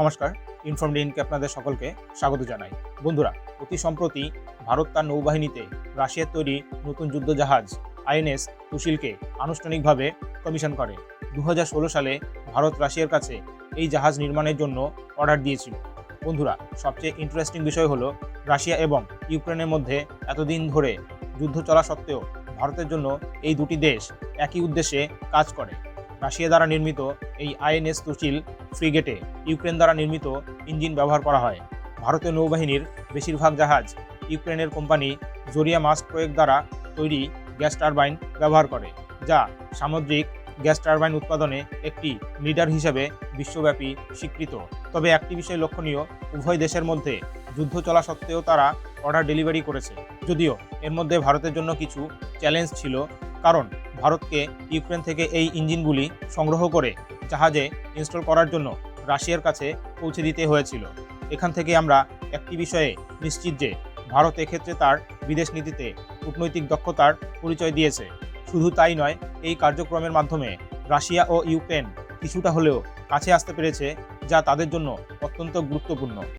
নমস্কার ইনফর্মড ইনকে আপনাদের সকলকে স্বাগত জানাই। বন্ধুরা, অতি সম্প্রতি ভারত তার নৌবাহিনীতে রাশিয়ার তৈরি নতুন যুদ্ধজাহাজ আইএনএস তুশিলকে আনুষ্ঠানিকভাবে কমিশন করে। দু হাজার ষোলো সালে ভারত রাশিয়ার কাছে এই জাহাজ নির্মাণের জন্য অর্ডার দিয়েছিল। বন্ধুরা, সবচেয়ে ইন্টারেস্টিং বিষয় হলো রাশিয়া এবং ইউক্রেনের মধ্যে এতদিন ধরে যুদ্ধ চলা সত্ত্বেও ভারতের জন্য এই দুটি দেশ একই উদ্দেশ্যে কাজ করে। রাশিয়া দ্বারা নির্মিত এই আইএনএস তুচিল ফ্রিগেটে ইউক্রেন দ্বারা নির্মিত ইঞ্জিন ব্যবহার করা হয়। ভারতীয় নৌবাহিনীর বেশিরভাগ জাহাজ ইউক্রেনের কোম্পানি জোরিয়া মাস্ক প্রয়োগ দ্বারা তৈরি গ্যাস টারবাইন ব্যবহার করে, যা সামুদ্রিক গ্যাস টারবাইন উৎপাদনে একটি লিডার হিসেবে বিশ্বব্যাপী স্বীকৃত। তবে একটি বিষয় লক্ষণীয়, উভয় দেশের মধ্যে যুদ্ধ চলা সত্ত্বেও তারা অর্ডার ডেলিভারি করেছে। যদিও এর মধ্যে ভারতের জন্য কিছু চ্যালেঞ্জ ছিল, কারণ ভারতকে ইউক্রেন থেকে এই ইঞ্জিনগুলি সংগ্রহ করে জাহাজে ইনস্টল করার জন্য রাশিয়ার কাছে পৌঁছে দিতে হয়েছিল। এখান থেকে আমরা একটি বিষয়ে নিশ্চিত যে ভারত এক্ষেত্রে তার বিদেশ নীতিতে কূটনৈতিক দক্ষতার পরিচয় দিয়েছে। শুধু তাই নয়, এই কার্যক্রমের মাধ্যমে রাশিয়া ও ইউক্রেন কিছুটা হলেও কাছে আসতে পেরেছে, যা তাদের জন্য অত্যন্ত গুরুত্বপূর্ণ।